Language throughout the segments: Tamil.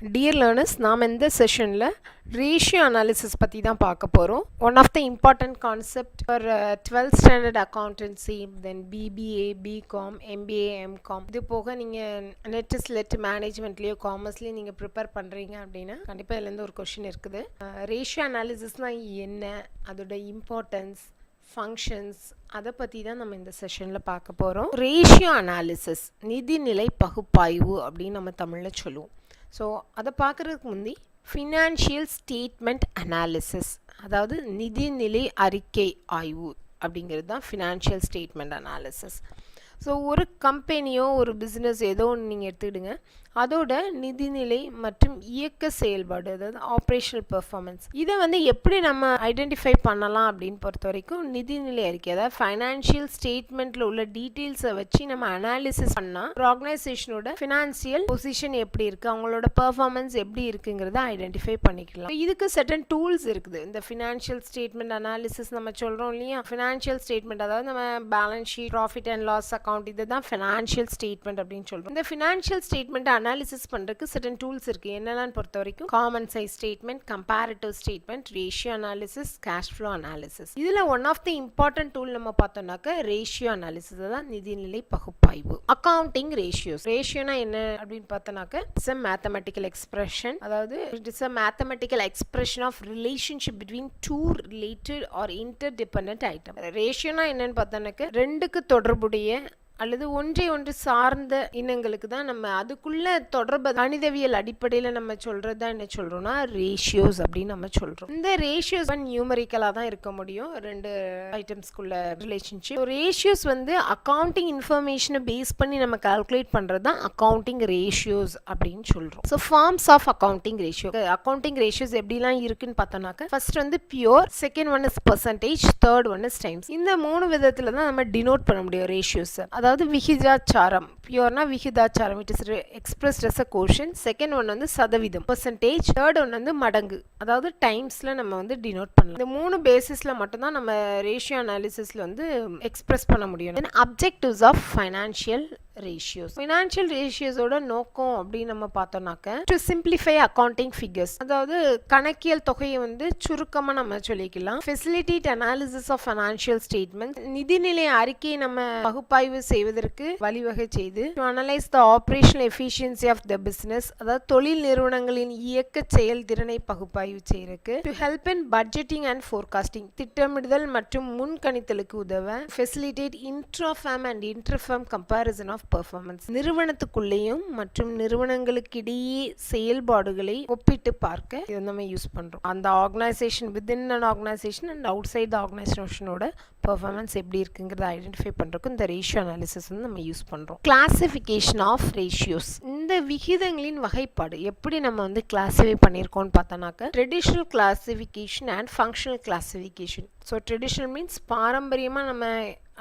டியர் லேர்னர்ஸ் நாம் இந்த செஷனில் ரேஷியோ அனாலிசிஸ் பற்றி தான் பார்க்க போகிறோம் one of the important concept for twelfth standard accountancy then BBA BCom MBA MCom இது போக நீங்கள் நெட் ஸ்லெட் மேனேஜ்மெண்ட்லேயோ காமர்ஸ்லேயோ நீங்கள் ப்ரிப்பேர் பண்ணுறீங்க அப்படின்னா கண்டிப்பாக இதுலேருந்து ஒரு கொஷின் இருக்குது. Uh, ரேஷியோ அனாலிசிஸ்னால் என்ன? அதோட இம்பார்ட்டன்ஸ் ஃபங்க்ஷன்ஸ் அதை பற்றி தான் நம்ம இந்த செஷனில் பார்க்க போகிறோம் ரேஷியோ அனாலிசிஸ் நிதிநிலை பகுப்பாய்வு அப்படின்னு நம்ம தமிழில் சொல்லுவோம். ஸோ அதை பார்க்குறதுக்கு முந்தி ஃபினான்ஷியல் ஸ்டேட்மெண்ட் அனாலிசிஸ் அதாவது நிதிநிலை அறிக்கை ஆய்வு அப்படிங்கிறது தான் ஃபினான்ஷியல் ஸ்டேட்மெண்ட் அனாலிசிஸ் ஸோ ஒரு கம்பெனியோ ஒரு பிஸ்னஸ் ஏதோ ஒன்று நீங்கள் எடுத்துக்கிடுங்க. அதோட நிதிநிலை மற்றும் இயக்க செயல்பாடு அதாவது ஆப்ரேஷனல் பெர்ஃபார்மன்ஸ் இதை வந்து எப்படி நம்ம ஐடென்டிஃபை பண்ணலாம் அப்படின்னு பொறுத்த வரைக்கும் நிதிநிலை அறிக்கை அதாவது ஃபைனான்ஷியல் ஸ்டேட்மெண்ட்டில் உள்ள டீட்டெயில்ஸை வச்சு நம்ம அனாலிசிஸ் பண்ணால் ஒரு ஆர்கனைசேஷனோட ஃபினான்சியல் பொசிஷன் எப்படி இருக்குது அவங்களோட பெர்ஃபார்மன்ஸ் எப்படி இருக்குங்கிறத ஐடென்டிஃபை பண்ணிக்கலாம். இதுக்கு செட்டன் டூல்ஸ் இருக்குது. இந்த ஃபினான்ஷியல் ஸ்டேட்மெண்ட் அனாலிசிஸ் நம்ம சொல்கிறோம் இல்லையா? ஃபினான்ஷியல் ஸ்டேட்மெண்ட் அதாவது நம்ம balance sheet profit and loss account இதுதான் ஃபினான்ஷியல் ஸ்டேட்மெண்ட் அப்படின்னு சொல்கிறோம் இந்த ஃபினான்ஷியல் ஸ்டேட்மெண்ட் அனாலிசிஸ் பண்ணுறதுக்கு சர்டன் டூல்ஸ் இருக்குது என்னென்னு பொறுத்த வரைக்கும் common size statement comparative statement ratio analysis cash flow analysis இதில் one of the important tool நம்ம பார்த்தோம்னாக்க ரேஷியோ அனாலிசிஸ் தான் நிதிநிலை பகுப்பாய்வு. அக்கவுண்டிங் ரேஷியோஸ் ரேஷியோனா என்ன அப்படின்னு பார்த்தோம்னாக்க இட்ஸ் அ மேத்தமெட்டிக்கல் எக்ஸ்பிரஷன் அதாவது it is a mathematical expression of relationship between two related or inter dependent item ரேஷியோனா என்னன்னு பார்த்தோம்னாக்க ரெண்டுக்கு தொடர்புடைய அல்லது ஒன்றை ஒன்று சார்ந்த இனங்களுக்கு தான் நம்ம அதுக்குள்ள தொடர்பு கணிதவியல் அடிப்படையில் நம்ம சொல்கிறது தான் என்ன சொல்கிறோம்னா ரேஷியோஸ் அப்படின்னு நம்ம சொல்கிறோம் இந்த ரேஷியோஸ் நியூமரிக்கலாக தான் இருக்க முடியும். ரெண்டு ஐட்டம்ஸ்குள்ள ரிலேஷன்ஷிப் ரேஷியோஸ் வந்து அக்கௌண்டிங் இன்ஃபர்மேஷனை பேஸ் பண்ணி நம்ம கால்குலேட் பண்ணுறது தான் அக்கௌண்டிங் ரேஷியோஸ் அப்படின்னு சொல்கிறோம் so forms of accounting ratio accounting ratios எப்படிலாம் இருக்குன்னு பார்த்தோம்னாக்க ஃபர்ஸ்ட் வந்து pure second one is percentage third one is times இந்த மூணு விதத்தில் தான் நம்ம டினோட் பண்ண முடியும் ரேஷியோஸ் அதாவது அதாவது விகிதாச்சாரம். பியூர்னா விகிதாச்சாரம் it is expressed as a quotient second one வந்து சதவீதம் பர்சன்டேஜ் தேர்ட் ஒன் வந்து மடங்கு அதாவது டைம்ஸில் நம்ம வந்து டினோட் பண்ணலாம். இந்த மூணு பேசிஸில் மட்டும்தான் நம்ம ரேஷியோ அனாலிசிஸில் வந்து எக்ஸ்பிரஸ் பண்ண முடியும். Then objectives of financial ratios financial ரேஷியோஸோட நோக்கம் அப்படின்னு நம்ம பார்த்தோம்னாக்க டு சிம்பிளிஃபை அக்கௌண்டிங் ஃபிகர்ஸ் அதாவது கணக்கியல் தொகையை வந்து சுருக்கமாக நம்ம சொல்லிக்கலாம். Facilitate analysis of financial statement நிதிநிலை அறிக்கையை நம்ம பகுப்பாய்வு செய்வதற்கு வழிவகை செய்து to analyse the operational efficiency of the business அதாவது தொழில் நிறுவனங்களின் இயக்க செயல்திறனை பகுப்பாய்வு செய்யறதுக்கு to help in budgeting and forecasting திட்டமிடுதல் மற்றும் முன்கணித்தலுக்கு உதவ facilitate intrafirm and interfirm comparison of performance நிறுவனத்துக்குள்ளேயும் மற்றும் நிறுவனங்களுக்கிடையே செயல்பாடுகளை ஒப்பிட்டு பார்க்க இதை நம்ம யூஸ் பண்ணுறோம் அந்த organisation within an organisation and outside ஆர்கனைசேஷனோட performance எப்படி இருக்குங்கிறத ஐடென்டிஃபை பண்ணுறதுக்கு இந்த ரேஷியோ அனாலிசிஸ் வந்து நம்ம யூஸ் பண்ணுறோம் கிளாசிஃபிகேஷன் ஆஃப் ரேஷியோஸ் இந்த விகிதங்களின் வகைப்பாடு எப்படி நம்ம வந்து கிளாஸிஃபை பண்ணியிருக்கோம்னு பார்த்தோன்னாக்க traditional classification and functional classification so traditional means பாரம்பரியமாக நம்ம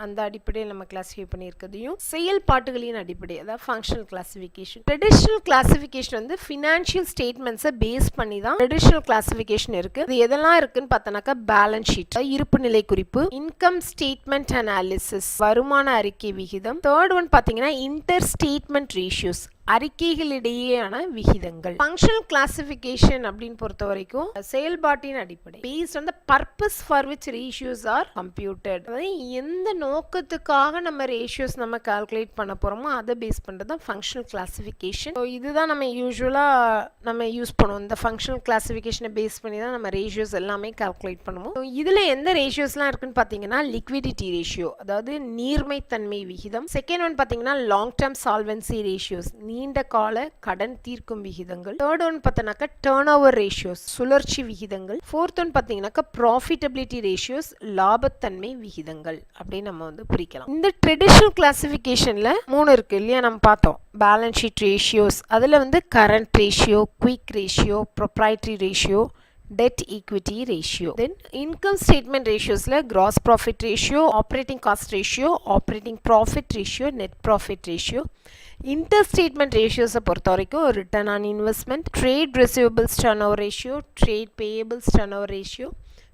அந்த அடிப்படையில் நம்ம கிளாஸிஃபை பண்ணியிருக்கிறதையும் செயல்பாட்டுகளின் அடிப்படை அதாவது ஃபங்க்ஷனல் கிளாஸிஃபிகேஷன் ட்ரெடிஷ்னல் கிளாஸிஃபிகேஷன் வந்து ஃபினான்ஷியல் ஸ்டேட்மெண்ட்ஸை பேஸ் பண்ணி தான் ட்ரெடிஷ்னல் கிளாஸிஃபிகேஷன் இருக்கு. இது எதெல்லாம் இருக்குன்னு பார்த்தோன்னாக்கா பேலன்ஸ் ஷீட் இருப்பு நிலை குறிப்பு இன்கம் ஸ்டேட்மெண்ட் அனாலிசிஸ் வருமான அறிக்கை விகிதம். தேர்ட் ஒன் பார்த்தீங்கன்னா இன்டர் ஸ்டேட்மெண்ட் ரேஷியோஸ் அறிக்கைகளிடையேயான விகிதங்கள். ஃபங்க்ஷனல் கிளாசிஃபிகேஷன் அப்படின்னு பொறுத்த வரைக்கும் செயல்பாட்டின் அடிப்படை. பேஸ் வந்து the purpose for which ratios are computed அதாவது எந்த நோக்கத்துக்காக நம்ம ரேஷியோஸ் நம்ம கால்குலேட் பண்ண போகிறோமோ அதை பேஸ் பண்ணுறது தான் ஃபங்க்ஷனல் கிளாசிஃபிகேஷன் ஸோ இதுதான் நம்ம யூஸ்வலாக நம்ம யூஸ் பண்ணுவோம். இந்த ஃபங்க்ஷனல் கிளாசிஃபிகேஷனை பேஸ் பண்ணி தான் நம்ம ரேஷியோஸ் எல்லாமே கால்குலேட் பண்ணுவோம். ஸோ இதில் எந்த ரேஷியோஸ்லாம் இருக்குன்னு பார்த்தீங்கன்னா லிக்விடிட்டி ரேஷியோ அதாவது நீர்மைத்தன்மை விகிதம். செகண்ட் ஒன் பார்த்தீங்கன்னா லாங் டேர்ம் சால்வன்சி ரேஷியோஸ் நீண்ட கால கடன் தீர்க்கும் விகிதங்கள். தேர்ட் ஒன் பார்த்தோன்னாக்கா டேர்ன் ஓவர் ரேஷியோஸ் சுழற்சி விகிதங்கள். ஃபோர்த் ஒன் பார்த்தீங்கன்னாக்கா ப்ராஃபிட்டபிலிட்டி ரேஷியோஸ் லாபத்தன்மை விகிதங்கள் அப்படின்னு நம்ம வந்து பிரிக்கலாம். இந்த ட்ரெடிஷ்னல் கிளாசிஃபிகேஷனில் மூணு இருக்கு இல்லையா நம்ம பார்த்தோம். பேலன்ஸ் ஷீட் ரேஷியோஸ் அதில் வந்து current ratio quick ratio proprietary ratio debt equity ratio then income statement ratiosல gross profit ratio operating cost ratio operating profit ratio net profit ratio inter statement ரேஷியோஸை பொறுத்த வரைக்கும் return on investment trade receivables turnover ratio trade payables turnover ratio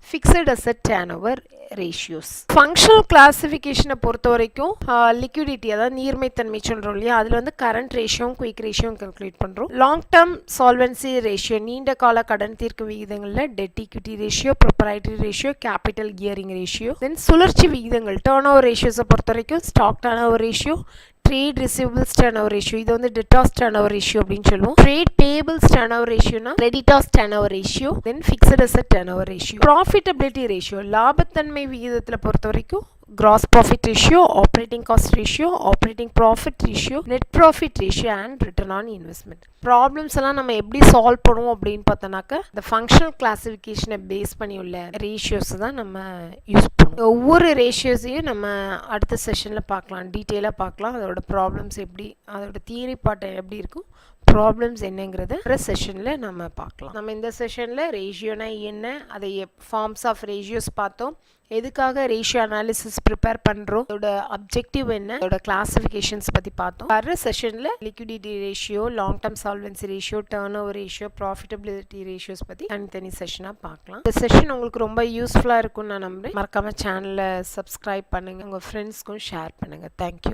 Fixed asset turnover ratios functional கிளாசிஃபிகேஷனை பொறுத்த வரைக்கும் லிக்விடிட்டி அதாவது நீர்மைத்தன்மை சொல்கிறோம் இல்லையா? அதில் வந்து கரண்ட் ரேஷியோவும் குயிக் ரேஷியோவும் கல்குலேட் பண்ணுறோம் லாங் டேர்ம் சால்வன்சி ரேஷியோ நீண்ட கால கடன் தீர்க்கும் விகிதங்களில் debt equity ratio proprietary ratio capital gearing ratio then சுழற்சி விகிதங்கள் டேர்ன் ஓவர் ரேஷியோஸை பொறுத்த வரைக்கும் stock turnover ratio trade receivables turnover ratio இது வந்து டெட்டாஸ் டர்ன் ஓவர் ரேஷியோ அப்படின்னு சொல்லுவோம். Trade payables turn over ரேஷியோனா creditors turnover ratio then fixed asset turnover ratio profitability ratio லாபத்தன்மை விகிதத்தில் பொறுத்த வரைக்கும் gross profit ratio, operating cost ratio, operating profit ratio, net profit ratio and return on investment problems எல்லாம் நம்ம எப்படி சால்வ் பண்ணுவோம் அப்படின்னு பார்த்தோன்னாக்கா இந்த ஃபங்க்ஷனல் கிளாஸிஃபிகேஷனை பேஸ் பண்ணி உள்ள ரேஷியோஸ் தான் நம்ம யூஸ் பண்ணுவோம். ஒவ்வொரு ரேஷியோஸையும் நம்ம அடுத்த செஷனில் பார்க்கலாம் டீட்டெயிலாக பார்க்கலாம். அதோட ப்ராப்ளம்ஸ் எப்படி அதோட தியரி பாட்டை எப்படி இருக்கும் ப்ராப்ளம்ஸ் என்னங்கிறத அடுத்த செஷனில் நம்ம பார்க்கலாம். நம்ம இந்த செஷனில் ரேஷியோனா என்ன அதை ஃபார்ம்ஸ் ஆஃப் ரேஷியோஸ் பார்த்தோம். எதுக்காக ரேஷியோ அனாலிசிஸ் ப்ரிப்பேர் பண்ணுறோம் அதோட அப்ஜெக்டிவ் என்ன? அதோட கிளாஸிஃபிகேஷன்ஸ் பற்றி பார்த்தோம். வர செஷனில் liquidity ratio long term solvency ratio turnover ratio profitability ratios பற்றி தனித்தனி செஷனாக பார்க்கலாம். இந்த செஷன் உங்களுக்கு ரொம்ப யூஸ்ஃபுல்லாக இருக்கும்னு நான் நம்புறேன். மறக்காமல் சேனலை சப்ஸ்கிரைப் பண்ணுங்கள் உங்கள் ஃப்ரெண்ட்ஸ்க்கும் ஷேர் பண்ணுங்கள் தேங்க்யூ